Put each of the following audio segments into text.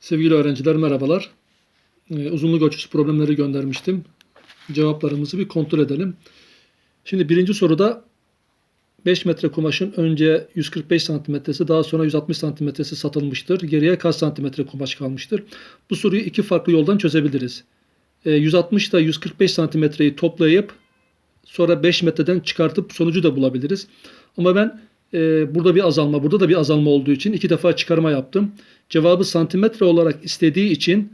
Sevgili öğrenciler merhabalar. Ee, uzunluk ölçüsü problemleri göndermiştim. Cevaplarımızı bir kontrol edelim. Şimdi birinci soruda 5 metre kumaşın önce 145 santimetresi daha sonra 160 santimetresi satılmıştır. Geriye kaç santimetre kumaş kalmıştır? Bu soruyu iki farklı yoldan çözebiliriz. Ee, 160 ile 145 santimetreyi toplayıp sonra 5 metreden çıkartıp sonucu da bulabiliriz. Ama ben e, burada bir azalma, burada da bir azalma olduğu için iki defa çıkarma yaptım. Cevabı santimetre olarak istediği için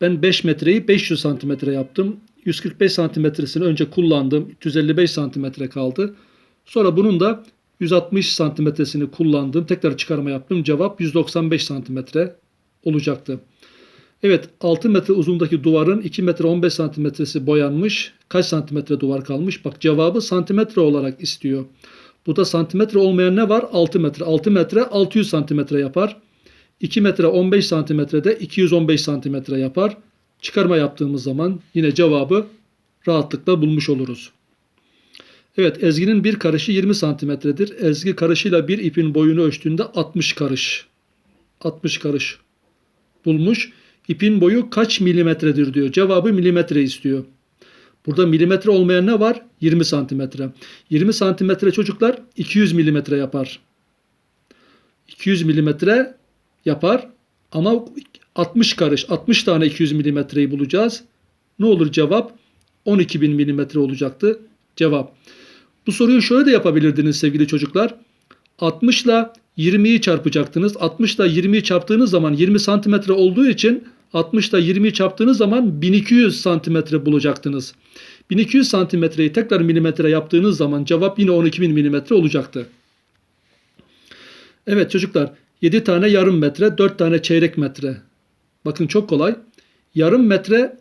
ben 5 metreyi 500 santimetre yaptım. 145 santimetresini önce kullandım. 355 santimetre kaldı. Sonra bunun da 160 santimetresini kullandım. Tekrar çıkarma yaptım. Cevap 195 santimetre olacaktı. Evet 6 metre uzundaki duvarın 2 metre 15 santimetresi boyanmış. Kaç santimetre duvar kalmış? Bak cevabı santimetre olarak istiyor. Burada santimetre olmayan ne var? 6 metre. 6 metre 600 santimetre yapar. 2 metre 15 santimetrede 215 santimetre yapar. Çıkarma yaptığımız zaman yine cevabı rahatlıkla bulmuş oluruz. Evet Ezgi'nin bir karışı 20 santimetredir. Ezgi karışıyla bir ipin boyunu ölçtüğünde 60 karış. 60 karış bulmuş. İpin boyu kaç milimetredir diyor. Cevabı milimetre istiyor. Burada milimetre olmayan ne var? 20 santimetre. 20 santimetre çocuklar 200 milimetre yapar. 200 milimetre yapar ama 60 karış 60 tane 200 milimetreyi bulacağız. Ne olur cevap? 12 bin milimetre olacaktı cevap. Bu soruyu şöyle de yapabilirdiniz sevgili çocuklar. 60 ile 20'yi çarpacaktınız. 60 ile 20'yi çarptığınız zaman 20 santimetre olduğu için 60 ile 20'yi çarptığınız zaman 1200 santimetre bulacaktınız. 1200 santimetreyi tekrar milimetre yaptığınız zaman cevap yine 12.000 milimetre olacaktı. Evet çocuklar 7 tane yarım metre 4 tane çeyrek metre. Bakın çok kolay. Yarım metre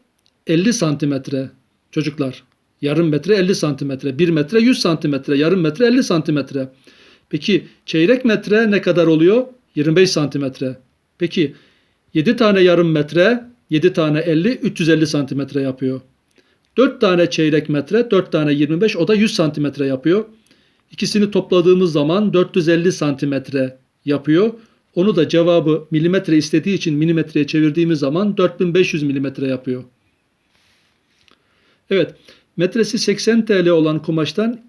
50 santimetre çocuklar. Yarım metre 50 santimetre. 1 metre 100 santimetre. Yarım metre 50 santimetre. Peki çeyrek metre ne kadar oluyor? 25 santimetre. Peki 7 tane yarım metre 7 tane 50 350 santimetre yapıyor. 4 tane çeyrek metre 4 tane 25 o da 100 santimetre yapıyor. İkisini topladığımız zaman 450 santimetre yapıyor. Onu da cevabı milimetre istediği için milimetreye çevirdiğimiz zaman 4500 milimetre yapıyor. Evet, metresi 80 TL olan kumaştan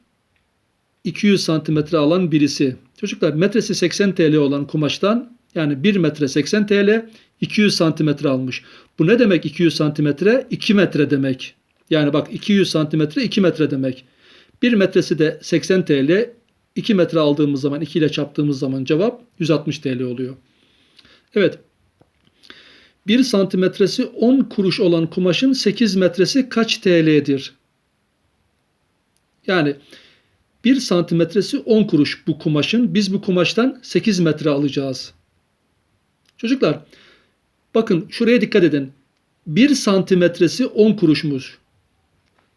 200 santimetre alan birisi. Çocuklar metresi 80 TL olan kumaştan yani 1 metre 80 TL 200 santimetre almış. Bu ne demek 200 santimetre? 2 metre demek. Yani bak 200 santimetre 2 metre demek. 1 metresi de 80 TL. 2 metre aldığımız zaman 2 ile çarptığımız zaman cevap 160 TL oluyor. Evet. 1 santimetresi 10 kuruş olan kumaşın 8 metresi kaç TL'dir? Yani 1 santimetresi 10 kuruş bu kumaşın. Biz bu kumaştan 8 metre alacağız. Çocuklar bakın şuraya dikkat edin. 1 santimetresi 10 kuruşmuş.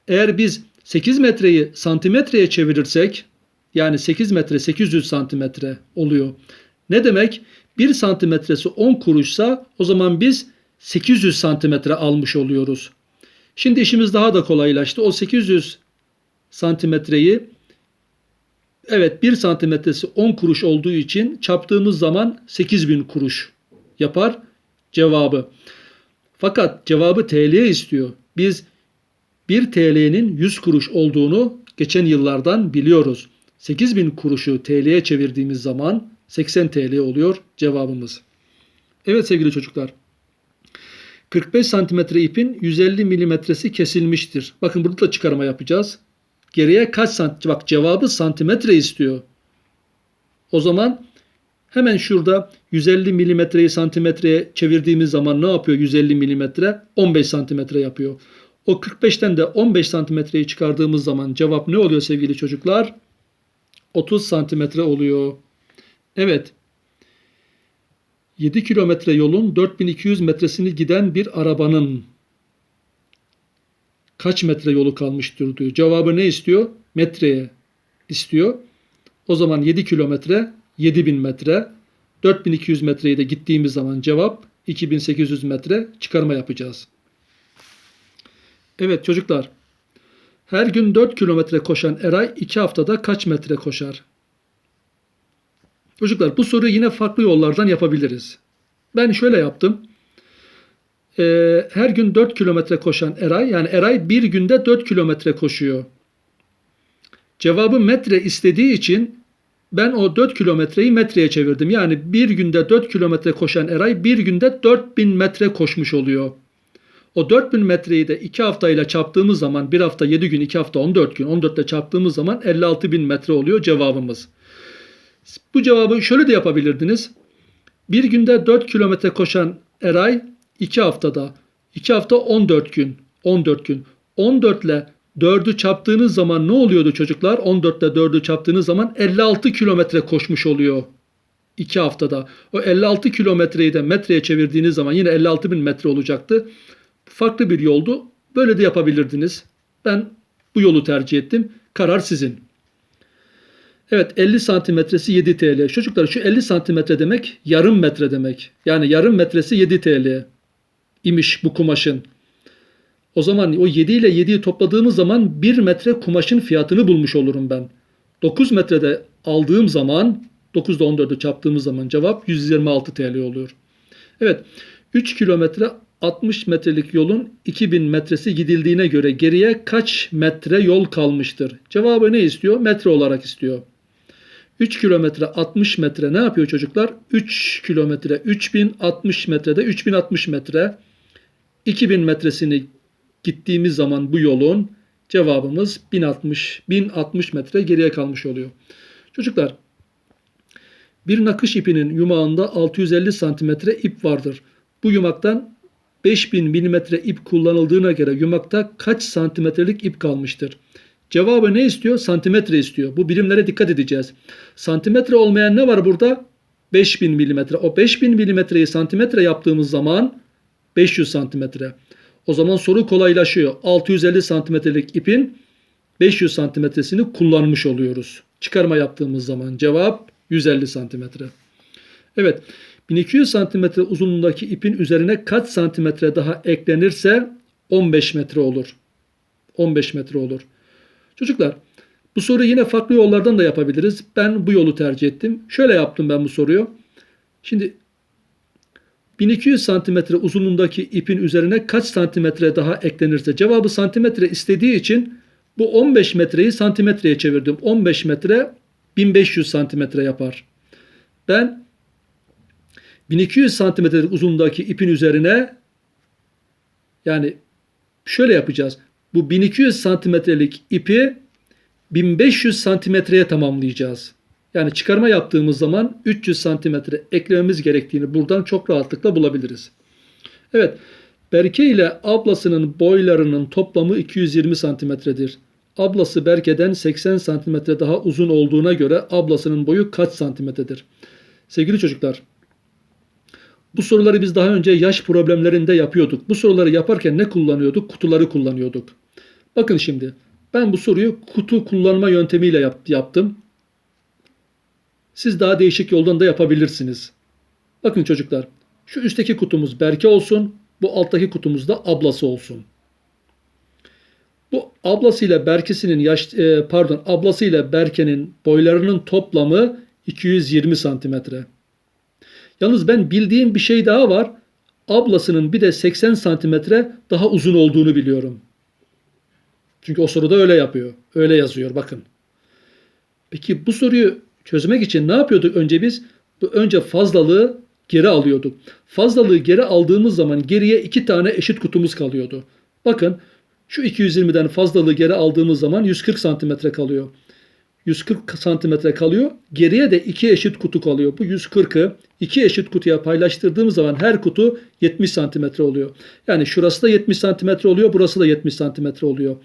Eğer biz 8 metreyi santimetreye çevirirsek yani 8 metre 800 santimetre oluyor. Ne demek? 1 santimetresi 10 kuruşsa o zaman biz 800 santimetre almış oluyoruz. Şimdi işimiz daha da kolaylaştı. O 800 santimetreyi evet 1 santimetresi 10 kuruş olduğu için çarptığımız zaman 8000 kuruş yapar cevabı. Fakat cevabı TL'ye istiyor. Biz 1 TL'nin 100 kuruş olduğunu geçen yıllardan biliyoruz. 8000 kuruşu TL'ye çevirdiğimiz zaman 80 TL oluyor cevabımız. Evet sevgili çocuklar. 45 santimetre ipin 150 milimetresi kesilmiştir. Bakın burada da çıkarma yapacağız. Geriye kaç santimetre? Bak cevabı santimetre istiyor. O zaman hemen şurada 150 milimetreyi santimetreye çevirdiğimiz zaman ne yapıyor 150 milimetre? 15 santimetre yapıyor. O 45'ten de 15 santimetreyi çıkardığımız zaman cevap ne oluyor sevgili çocuklar? 30 santimetre oluyor. Evet. 7 kilometre yolun 4200 metresini giden bir arabanın kaç metre yolu kalmıştır diyor. Cevabı ne istiyor? Metreye istiyor. O zaman 7 kilometre 7000 metre. 4200 metreyi de gittiğimiz zaman cevap 2800 metre çıkarma yapacağız. Evet çocuklar. Her gün 4 kilometre koşan Eray 2 haftada kaç metre koşar? Çocuklar bu soruyu yine farklı yollardan yapabiliriz. Ben şöyle yaptım. Ee, her gün 4 kilometre koşan Eray, yani Eray bir günde 4 kilometre koşuyor. Cevabı metre istediği için ben o 4 kilometreyi metreye çevirdim. Yani bir günde 4 kilometre koşan Eray bir günde 4000 metre koşmuş oluyor. O 4000 metreyi de 2 haftayla çarptığımız zaman 1 hafta 7 gün 2 hafta 14 gün 14 ile çarptığımız zaman 56.000 metre oluyor cevabımız. Bu cevabı şöyle de yapabilirdiniz. Bir günde 4 kilometre koşan Eray 2 haftada 2 hafta 14 gün 14 gün 14 ile 4'ü çarptığınız zaman ne oluyordu çocuklar? 14 ile 4'ü çarptığınız zaman 56 kilometre koşmuş oluyor. 2 haftada. O 56 kilometreyi de metreye çevirdiğiniz zaman yine 56 bin metre olacaktı. Farklı bir yoldu. Böyle de yapabilirdiniz. Ben bu yolu tercih ettim. Karar sizin. Evet 50 santimetresi 7 TL. Çocuklar şu 50 santimetre demek yarım metre demek. Yani yarım metresi 7 TL imiş bu kumaşın. O zaman o 7 ile 7'yi topladığımız zaman 1 metre kumaşın fiyatını bulmuş olurum ben. 9 metrede aldığım zaman 9 ile 14'ü çarptığımız zaman cevap 126 TL oluyor. Evet 3 kilometre 60 metrelik yolun 2000 metresi gidildiğine göre geriye kaç metre yol kalmıştır? Cevabı ne istiyor? Metre olarak istiyor. 3 kilometre 60 metre ne yapıyor çocuklar? 3 kilometre 3060 metrede 3060 metre 2000 metresini gittiğimiz zaman bu yolun cevabımız 1060 1060 metre geriye kalmış oluyor. Çocuklar bir nakış ipinin yumağında 650 santimetre ip vardır. Bu yumaktan 5000 milimetre ip kullanıldığına göre yumakta kaç santimetrelik ip kalmıştır? Cevabı ne istiyor? Santimetre istiyor. Bu birimlere dikkat edeceğiz. Santimetre olmayan ne var burada? 5000 milimetre. O 5000 milimetreyi santimetre yaptığımız zaman 500 santimetre. O zaman soru kolaylaşıyor. 650 santimetrelik ipin 500 santimetresini kullanmış oluyoruz. Çıkarma yaptığımız zaman cevap 150 santimetre. Evet 1200 santimetre uzunluğundaki ipin üzerine kaç santimetre daha eklenirse 15 metre olur. 15 metre olur. Çocuklar bu soruyu yine farklı yollardan da yapabiliriz. Ben bu yolu tercih ettim. Şöyle yaptım ben bu soruyu. Şimdi 1200 santimetre uzunluğundaki ipin üzerine kaç santimetre daha eklenirse cevabı santimetre istediği için bu 15 metreyi santimetreye çevirdim. 15 metre 1500 santimetre yapar. Ben 1200 santimetre uzunluğundaki ipin üzerine yani şöyle yapacağız. Bu 1200 santimetrelik ipi 1500 santimetreye tamamlayacağız. Yani çıkarma yaptığımız zaman 300 santimetre eklememiz gerektiğini buradan çok rahatlıkla bulabiliriz. Evet, Berke ile ablasının boylarının toplamı 220 santimetredir. Ablası Berke'den 80 santimetre daha uzun olduğuna göre ablasının boyu kaç santimetredir? Sevgili çocuklar, bu soruları biz daha önce yaş problemlerinde yapıyorduk. Bu soruları yaparken ne kullanıyorduk? Kutuları kullanıyorduk. Bakın şimdi ben bu soruyu kutu kullanma yöntemiyle yaptım. Siz daha değişik yoldan da yapabilirsiniz. Bakın çocuklar şu üstteki kutumuz Berke olsun. Bu alttaki kutumuz da ablası olsun. Bu ablasıyla Berke'sinin yaş e, pardon ablasıyla Berke'nin boylarının toplamı 220 santimetre. Yalnız ben bildiğim bir şey daha var. Ablasının bir de 80 santimetre daha uzun olduğunu biliyorum. Çünkü o soruda öyle yapıyor. Öyle yazıyor bakın. Peki bu soruyu çözmek için ne yapıyorduk önce biz? Önce fazlalığı geri alıyorduk. Fazlalığı geri aldığımız zaman geriye iki tane eşit kutumuz kalıyordu. Bakın şu 220'den fazlalığı geri aldığımız zaman 140 santimetre kalıyor. 140 santimetre kalıyor. Geriye de iki eşit kutu kalıyor. Bu 140'ı iki eşit kutuya paylaştırdığımız zaman her kutu 70 santimetre oluyor. Yani şurası da 70 santimetre oluyor. Burası da 70 santimetre oluyor.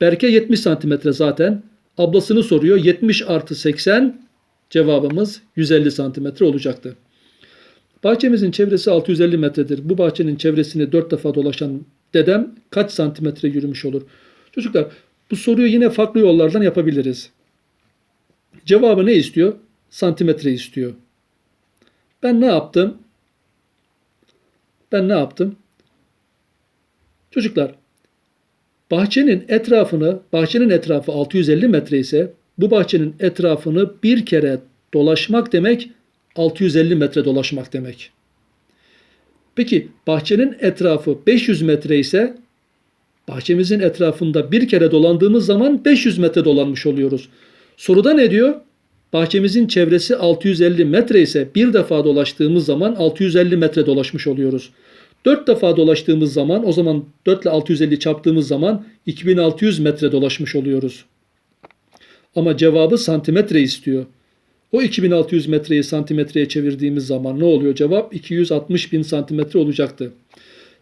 Berke 70 santimetre zaten. Ablasını soruyor. 70 artı 80 cevabımız 150 santimetre olacaktı. Bahçemizin çevresi 650 metredir. Bu bahçenin çevresini 4 defa dolaşan dedem kaç santimetre yürümüş olur? Çocuklar bu soruyu yine farklı yollardan yapabiliriz. Cevabı ne istiyor? Santimetre istiyor. Ben ne yaptım? Ben ne yaptım? Çocuklar, bahçenin etrafını, bahçenin etrafı 650 metre ise bu bahçenin etrafını bir kere dolaşmak demek 650 metre dolaşmak demek. Peki bahçenin etrafı 500 metre ise bahçemizin etrafında bir kere dolandığımız zaman 500 metre dolanmış oluyoruz. Soruda ne diyor? Bahçemizin çevresi 650 metre ise bir defa dolaştığımız zaman 650 metre dolaşmış oluyoruz. 4 defa dolaştığımız zaman o zaman 4 ile 650 çarptığımız zaman 2600 metre dolaşmış oluyoruz. Ama cevabı santimetre istiyor. O 2600 metreyi santimetreye çevirdiğimiz zaman ne oluyor cevap? 260 bin santimetre olacaktı.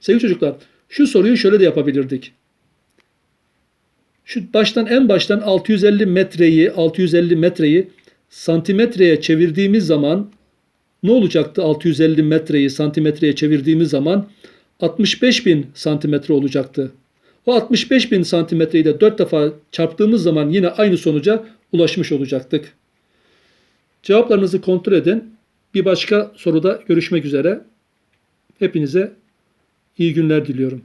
Sevgili çocuklar şu soruyu şöyle de yapabilirdik. Şu baştan en baştan 650 metreyi 650 metreyi santimetreye çevirdiğimiz zaman ne olacaktı? 650 metreyi santimetreye çevirdiğimiz zaman 65 bin santimetre olacaktı. O 65 bin santimetreyi de 4 defa çarptığımız zaman yine aynı sonuca ulaşmış olacaktık. Cevaplarınızı kontrol edin. Bir başka soruda görüşmek üzere. Hepinize iyi günler diliyorum.